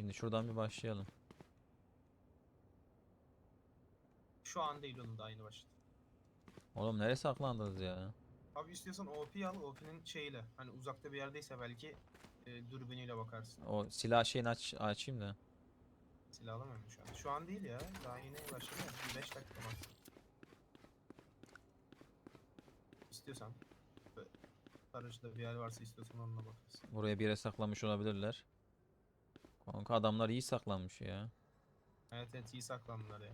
Şimdi şuradan bir başlayalım. Şu an değil onun da aynı başladı. Oğlum nereye saklandınız ya? Abi istiyorsan OP al. OP'nin şeyiyle. Hani uzakta bir yerdeyse belki e, dürbünüyle bakarsın. O silah şeyini aç açayım da. Silah alamıyorum şu an. Şu an değil ya. Daha yeni başladı ya. 5 dakika var. İstiyorsan. Aracıda bir yer varsa istiyorsan onunla bakarsın. Buraya bir yere saklamış olabilirler. Kanka adamlar iyi saklanmış ya. Evet evet iyi saklandılar ya.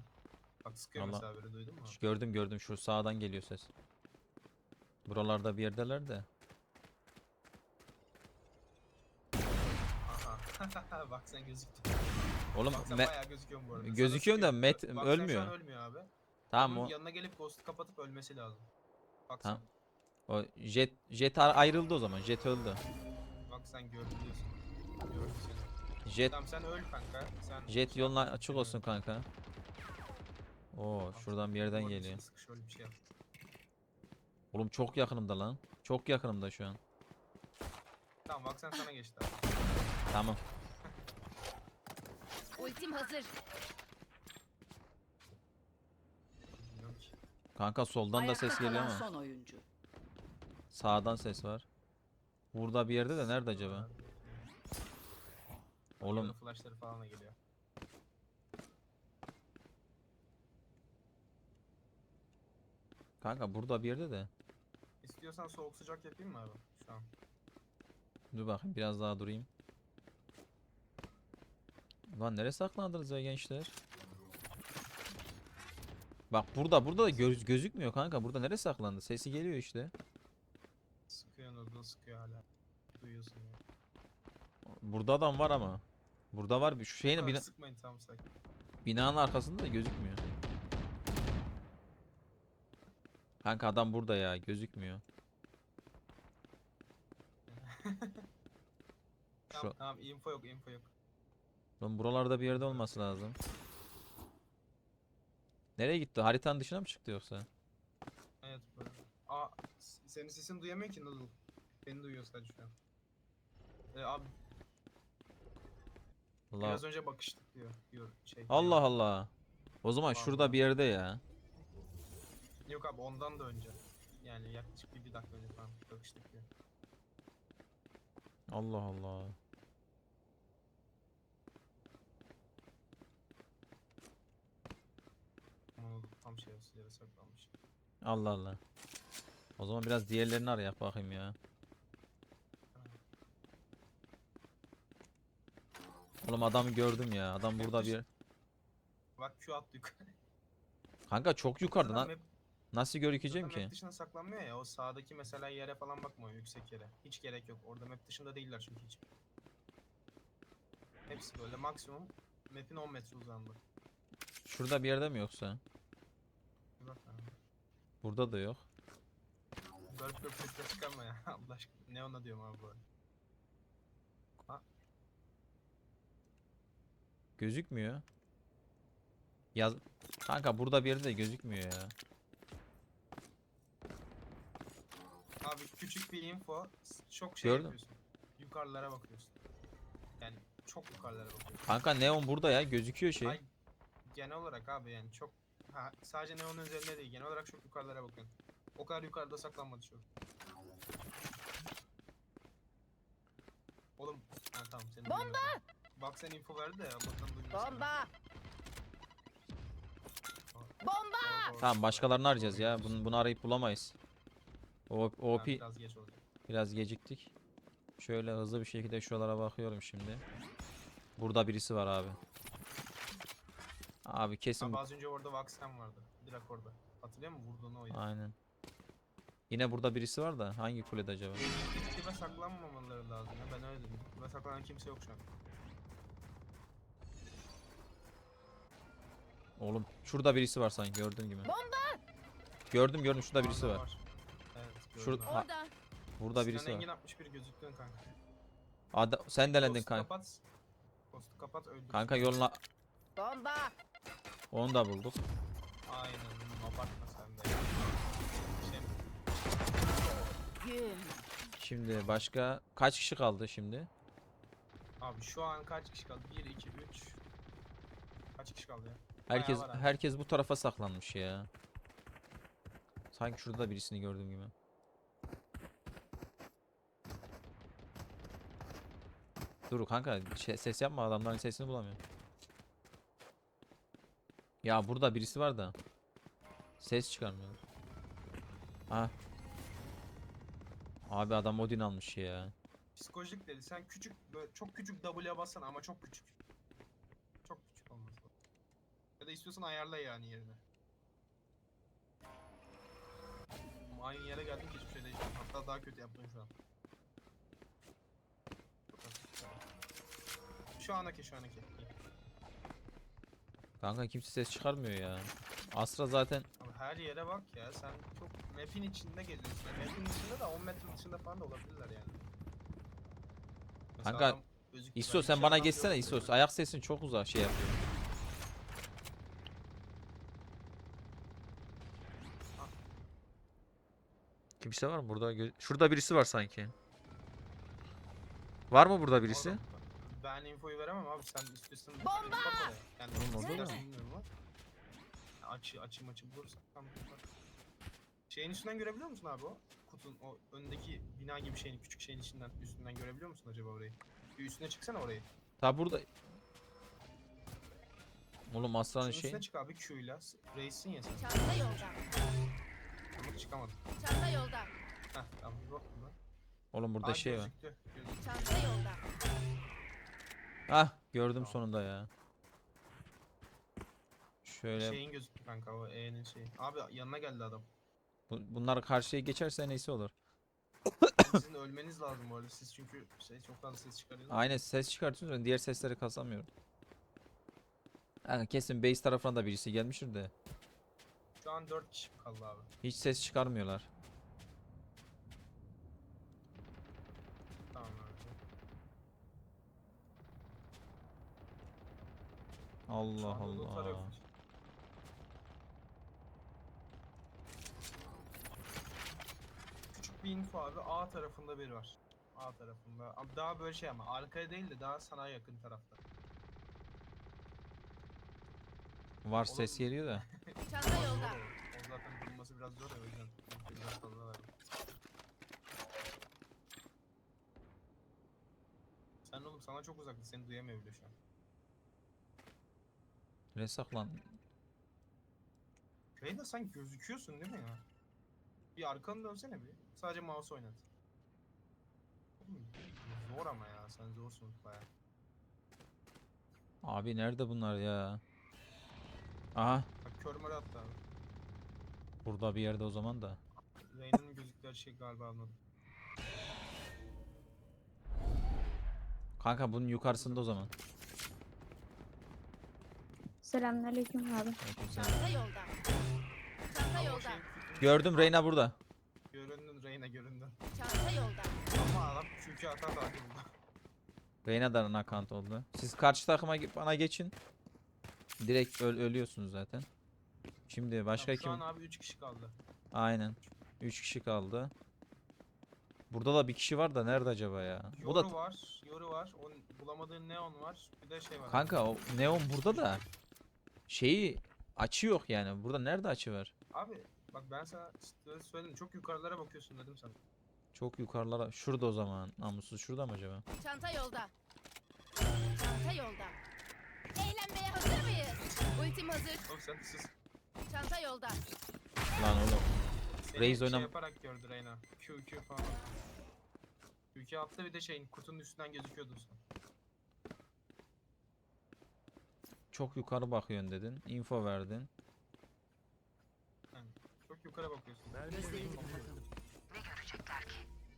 Bak sıkıyor Allah- mesela duydun mu? Gördüm gördüm şu sağdan geliyor ses. Buralarda bir yerdeler de. Aha. Bak sen gözüktün. Oğlum Bak sen bayağı gözüküyorsun bu arada. Gözüküyorum da. Met Bak sen ölmüyor. an ölmüyor abi. Tamam Onun o yanına gelip ghost'u kapatıp ölmesi lazım. Bak Tamam. o jet jet ayrıldı o zaman. Jet öldü. sen, bak sen gördün. Jet Tamam sen öl kanka. Sen jet şey yoluna yapma, açık olsun kanka. Oo şuradan bir yerden geliyor. Sıkış öyle bir şey yap. Oğlum çok yakınımda lan. Çok yakınımda şu an. Tamam bak sen sana geçti abi. Tamam. Ultim hazır. Bilmiyorum ki. Kanka soldan da Ayakta ses geliyor kalan ama son oyuncu. sağdan ses var. Burada bir yerde de nerede acaba? Oğlum flashları falan da geliyor. kanka burada bir yerde de. İstiyorsan soğuk sıcak yapayım mı abi? Şu an. Dur bakayım biraz daha durayım. Lan nereye saklandınız ya gençler? Bak burada burada da göz, gözükmüyor kanka. Burada nereye saklandı? Sesi geliyor işte. Sıkıyor noodle sıkıyor hala. Duyuyorsun ya. Burada adam var ama. Burada var bir şu şeyin bina, Sıkmayın tamam sakin. binanın arkasında da gözükmüyor. Kanka adam burada ya gözükmüyor. Şu, Tamam tamam info yok info yok. lan buralarda bir yerde olması lazım. Nereye gitti? Haritanın dışına mı çıktı yoksa? Evet böyle. Aa senin sesini duyamıyor ki Noodle. Beni duyuyor sadece şu an. Ee, abi Allah biraz önce bakıştık diyor. diyor şey. Allah Allah. O zaman Vallahi. şurada bir yerde ya. Yok abi ondan da önce. Yani yaklaşık bir, bir dakika önce falan bakıştık diyor. Allah Allah. Tam şey yere saklanmış. Allah Allah. O zaman biraz diğerlerini arayak bakayım ya. Oğlum adamı gördüm ya. Adam burada bir. Bak Q attı yukarı. Kanka çok yukarıda lan. map- Nasıl görükeceğim zaten ki? map dışına saklanmıyor ya. O sağdaki mesela yere falan bakma yüksek yere. Hiç gerek yok. Orada map dışında değiller çünkü hiç. Hepsi böyle maksimum map'in 10 metre uzandı. Şurada bir yerde mi yoksa? Bir bak abi. Burada da yok. Dört dört çıkarma ya Allah aşkına. Ne ona diyorum abi bu Gözükmüyor. Yaz Kanka burada bir yerde de gözükmüyor ya. Abi küçük bir info. Çok şey Gördüm. yapıyorsun. Yukarılara bakıyorsun. Yani çok yukarılara bakıyorsun. Kanka neon burada ya. Gözüküyor şey. Ay, genel olarak abi yani çok ha, sadece neonun üzerinde değil genel olarak çok yukarılara bakın. O kadar yukarıda saklanmadı çok. Oğlum ha, tamam seni Bomba! Bak sen info verdi de Allah'tan. Bomba. Bomba! Tamam başkalarını arayacağız ya. Bunu, bunu arayıp bulamayız. O OP Biraz geç olacak. biraz geciktik. Şöyle hızlı bir şekilde şuralara bakıyorum şimdi. Burada birisi var abi. Abi kesin Abi az önce orada Vaxen vardı. Direkt orada. Hatırlıyor musun? Vurduğunu oydu. Aynen. Yine burada birisi var da hangi kulede acaba? Dibe saklanmamaları lazım ya ben öyle dedim. Dibe saklanan kimse yok şu an. Oğlum şurada birisi var sanki gördüğüm gibi. Bomba! Gördüm gördüm şurada birisi var. Evet Şur- gördüm. Ha, Orada. Burada birisi Engin var. 61 gözüktün kanka. Ada sen delendin Postu kanka. Kapat. Postu kapat öldür. Kanka yoluna Bomba. onu da bulduk. Aynen abartma sen de. ya. Şey, Güm. Şimdi başka kaç kişi kaldı şimdi? Abi şu an kaç kişi kaldı? 1, 2, 3. Kaç kişi kaldı ya? Herkes var abi. herkes bu tarafa saklanmış ya. Sanki şurada da birisini gördüğüm gibi. Dur kanka şey- ses yapma adamların sesini bulamıyorum. Ya burada birisi var da. Ses çıkarmıyor. Ha. Abi adam Odin almış ya. Psikolojik dedi. Sen küçük böyle çok küçük W'ye bassana ama çok küçük. Çok küçük olması lazım. Ya da istiyorsan ayarla yani yerine. Aynı yere geldim ki hiçbir şey değişmedi. Hatta daha kötü yaptım şu an. Şu an. Şu anaki şu anaki. İyi. Kanka kimse ses çıkarmıyor ya. Astra zaten Abi her yere bak ya sen çok map'in içinde geziyorsun. Yani map'in içinde de 10 metre dışında falan da olabilirler yani. Mesela Kanka, adam gözüktü, ben İso hiç sen bana adam geçsene İso. Ayak sesin çok uzak şey yapıyor. Kimse var mı burada? Şurada birisi var sanki. Var mı burada birisi? Oğlum, Ben infoyu veremem abi sen istiyorsan Bomba! Yani Oğlum, orada mı? Açı açı maçı bulursak tamam bak. Şeyin üstünden görebiliyor musun abi o? Kutunun o öndeki bina gibi şeyin küçük şeyin içinden üstünden görebiliyor musun acaba orayı? Bir üstüne çıksana orayı. Ta burada. Oğlum Şunun şey. üstüne çık abi Q'yla. Reissin ya sen. Ama çıkamadın. Çanta yolda. Heh tamam bir bak buna. Oğlum burada Aa, şey var. gözüktü, gözüktü. Çanta yolda. Ah gördüm Tamam. sonunda ya. Şöyle Şeyin gözüktü kanka o E'nin şeyi. Abi yanına geldi adam. bu- bunlar karşıya geçerse neyse olur. Sizin ölmeniz lazım bu arada. Siz çünkü şey çok fazla ses çıkarıyorsunuz. Aynen ses çıkartıyorsun diğer sesleri kasamıyorum. Ha, kesin base tarafına da birisi gelmiştir de. Şu an 4 kişi kaldı abi. Hiç ses çıkarmıyorlar. Tamam abi. Şu Allah anda lootlar Allah. Küçük bir info abi. A tarafında biri var. A tarafında. Abi daha böyle şey ama arkaya değil de daha sana yakın tarafta. Var ses geliyor da. Çanta yolda. o. Zaten bulması biraz zor ya o yüzden. Biraz fazla verdim. Sen oğlum sana çok uzakta seni duyamıyor bile şu an. Ne saklan? Reyna sen gözüküyorsun değil mi ya? Bir arkanı dönsene bir. Sadece mouse oynat. Oğlum, Zor ama ya sen zorsun baya. Abi nerede bunlar ya? Aha Bak körmör attı abi. burada bir yerde o zaman da. Reyna'nın gözüktüğü şey galiba anladım. Kanka bunun yukarısında o zaman. Selamünaleyküm abi. Çanta yolda. Çanta yolda. Gördüm Reyna burada. Göründün Reyna göründün. Çanta yolda. Ama adam çünkü hata takip buldu. Reyna'dan nakant oldu. Siz karşı takıma bana geçin. Direkt öl ölüyorsunuz zaten. Şimdi başka Tamam, Şu kim? an abi 3 kişi kaldı. Aynen. 3 kişi kaldı. Burada da bir kişi var da nerede acaba ya? Bu Yoru da var, Yoru var. Onun bulamadığın neon var. Bir de şey var. kanka o neon burada da şeyi açı yok yani. Burada nerede açı var? Abi bak ben sana söyledim. Çok yukarılara bakıyorsun dedim sana. Çok yukarılara. Şurada o zaman. Namussuz şurada mı acaba? Çanta yolda. Çanta yolda. Eğlenmeye hazır mıyız? Ultim hazır. Oğlum sen sus. Çanta yolda. Lan oğlum. Seni Reis şey oynam- yaparak gördü Reyna. Q Q falan. Q attı bir de şeyin kutunun üstünden gözüküyordun sen. Çok yukarı bakıyorsun dedin. Info verdin. Çok yukarı bakıyorsun.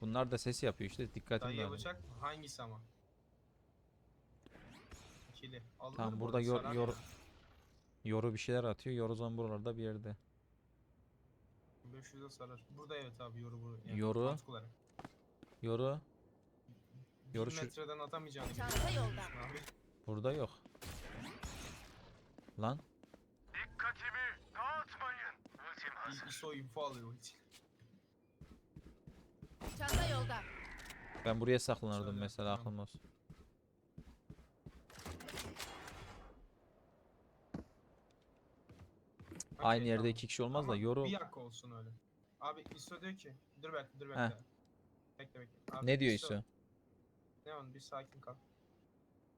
Bunlar da ses yapıyor işte. Dikkatim Dayı dağılıyor. bıçak hangisi ama? İkili. Alınır Tamam bu burada yor, sarar yor, ya. yoru bir şeyler atıyor. Yoru o zaman buralarda bir yerde. 500'e sarar. Burada evet abi yoru bu. Yoru. olarak. Yoru Bir Yoru şu- metreden atamayacağını Çanta biliyorsun yolda. Abi. burada yok. Lan İ- ISO info alıyor ulti. Çanta yolda. ben buraya saklanırdım Söyle, mesela tamam. aklım olsun. Aynı yerde tamam. iki kişi olmaz da Ama yoru Bir dakika olsun öyle. Abi ISO diyor ki. Dur bekle dur bekle. Heh. Bekle bekle. Abi, ne diyor ISO? Neon bir sakin kal.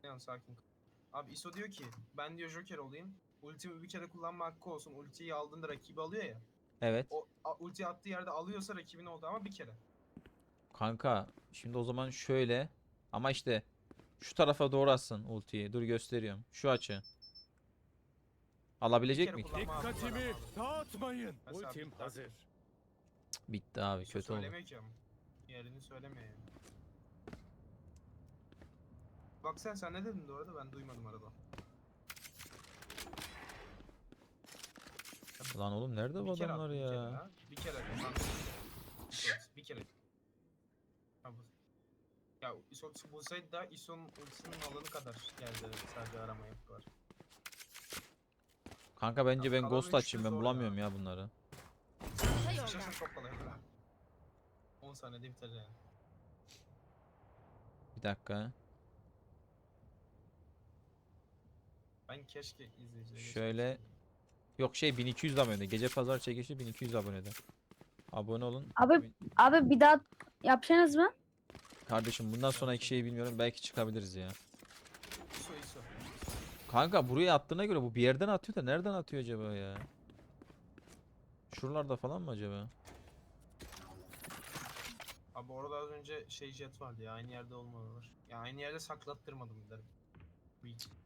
Neon sakin kal. Abi ISO diyor ki ben diyor Joker olayım. Ultimi bir kere kullanma hakkı olsun. Ultiyi aldığında rakibi alıyor ya. Evet. O a- ulti attığı yerde alıyorsa rakibin oldu ama bir kere. Kanka şimdi o zaman şöyle ama işte şu tarafa doğru atsın ultiyi. Dur gösteriyorum. Şu açı. Alabilecek mi? Dikkatimi dağıtmayın. Ultim hazır. Bitti abi ISO kötü oldu. ama. Yerini söylemiyor yani. Bak sen sen ne dedin bu arada ben duymadım arada. Lan oğlum nerede bu adamlar attı, bir kere ya? Bir kere. lan. Isot, Bir kere. Ha, bu- Ya bulsaydı da ISO'nun ultisinin alanı kadar geldi sadece arama yaptılar. Kanka bence Ya ben kalan ghost açayım ben bulamıyorum ya bunları. Sıçrasın çok kolay. 10 saniyede biter yani. Bir dakika. Ben keşke izleyiciye Şöyle-. Yok şey 1200 abone. Gece pazar çekişi 1200 abonede. Abone olun. Abi abi bir daha yapacaksınız mı? Kardeşim bundan sonraki şeyi bilmiyorum. Belki çıkabiliriz ya. Kanka buraya attığına göre bu bir yerden atıyor da nereden atıyor acaba ya? Şuralarda falan mı acaba? Abi orada az önce şey jet vardı ya aynı yerde olmalılar. Ya aynı yerde saklattırmadım derim. Weak.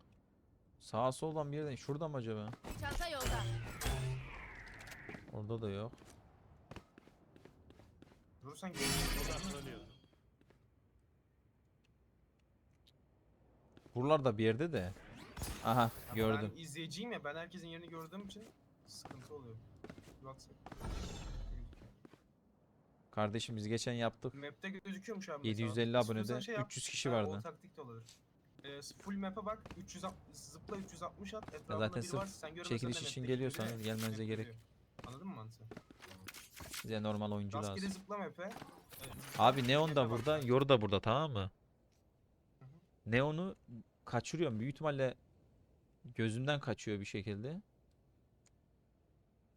Sağa soldan bir yerden. Şurada mı acaba? Çanta yolda. Orada da yok. Durursan. Odaklanıyorum. Buralarda bir yerde de. Aha Ama gördüm. Ben izleyiciyim ya ben herkesin yerini gördüğüm için sıkıntı oluyor. Bir baksak. Kardeşim biz geçen yaptık. Map'te gözüküyormuş abi. 750 mesela. İstiyorsan abonede şey yap. 300 kişi Ha, vardı. O taktik de olabilir. Ee, full map'e bak. 360 zıpla 360 at. Etrafında zaten biri sırf varsa sen görmesen de çekiliş için map'teki biri geliyorsanız gelmenize gerek. Anladın mı mantığı? Bize normal oyuncu Rastgele lazım. zıpla map'e. Ee, Abi Neon map'e da bak burada. Yoru da burada tamam mı? Neon'u kaçırıyorum. Büyük ihtimalle gözümden kaçıyor bir şekilde.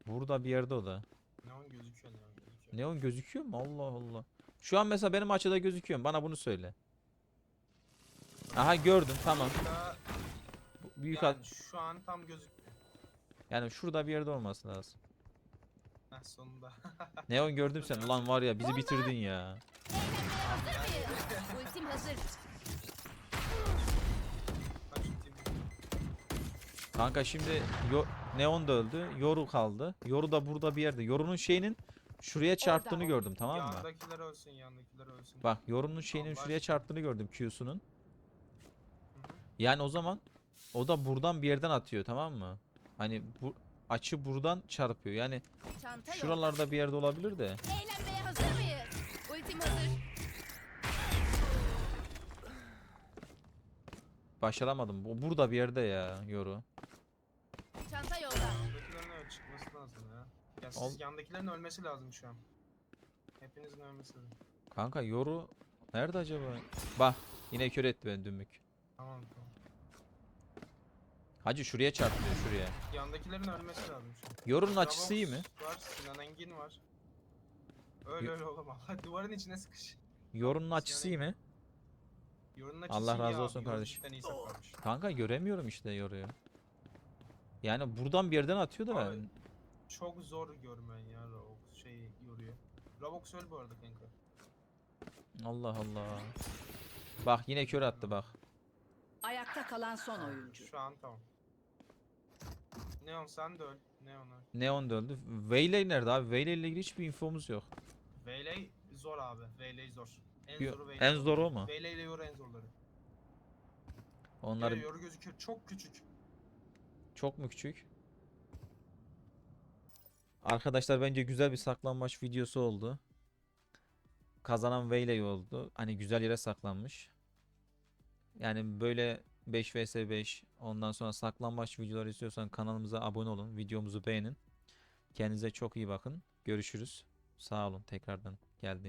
Burada bir yerde o da. Neon gözüküyor neon gözüküyor. Neon gözüküyor mu? Allah Allah. Şu an mesela benim açıda gözüküyor? Bana bunu söyle. Aha gördüm tamam. Büyük yani at- şu an tam gözükmüyor. yani şurada bir yerde olması lazım. Heh sonunda. Neon gördüm sen. Ulan var ya bizi bitirdin ya. Ultim hazır. Kanka şimdi Yo- Neon da öldü. Yoru kaldı. Yoru da burada bir yerde. Yoru'nun şeyinin şuraya çarptığını gördüm tamam mı? Yandakiler ölsün yandakiler ölsün. Bak Yoru'nun şeyinin Allah şuraya çarptığını gördüm Q'sunun. Yani o zaman o da buradan bir yerden atıyor tamam mı? Hani bu açı buradan çarpıyor. Yani şuralarda bir yerde olabilir de. Eğlenmeye hazır mıyız? Ultim hazır. Başaramadım. Bu burada bir yerde ya Yoru. Çanta yolda. Yandakilerin evet çıkması lazım ya. Ya siz yandakilerin ölmesi lazım şu an. Hepinizin ölmesi lazım. Kanka Yoru nerede acaba? Bak yine kör etti beni dümbük. Tamam tamam. Hacı şuraya çarpıyor şuraya. Yandakilerin ölmesi lazım şu an. Yoru'nun açısı iyi mi? Var, Sinan Engin var. Öyle Yo- öyle olamaz. Duvarın içine sıkış. Yoru'nun açısı iyi mi? Allah razı olsun kardeşim. Kanka göremiyorum işte Yoru'yu. Yani buradan bir yerden atıyor da Abi, Çok zor görmen ya Ravox şeyi yoruyor. Ravox öl bu arada kanka. Allah Allah. Bak yine kör attı bak. Ayakta kalan son oyuncu. Şu an tamam. Neon sen de öl. Neon öl. Neon da öldü. Veyley nerede abi? Veyley ile ilgili hiçbir infomuz yok. Veyley zor abi. Veyley zor. En Yo- zoru Veyley. en zoru o mu? Veyley ile yoru en zorları. Onlar yoru gözüküyor. Çok küçük. çok mu küçük? Arkadaşlar bence güzel bir saklanmaç videosu oldu. Kazanan Veyley oldu. Hani güzel yere saklanmış. Yani böyle 5 vs 5 ondan sonra saklanmaç videoları istiyorsan kanalımıza abone olun. Videomuzu beğenin. Kendinize çok iyi bakın. Görüşürüz. Sağ olun tekrardan geldiğiniz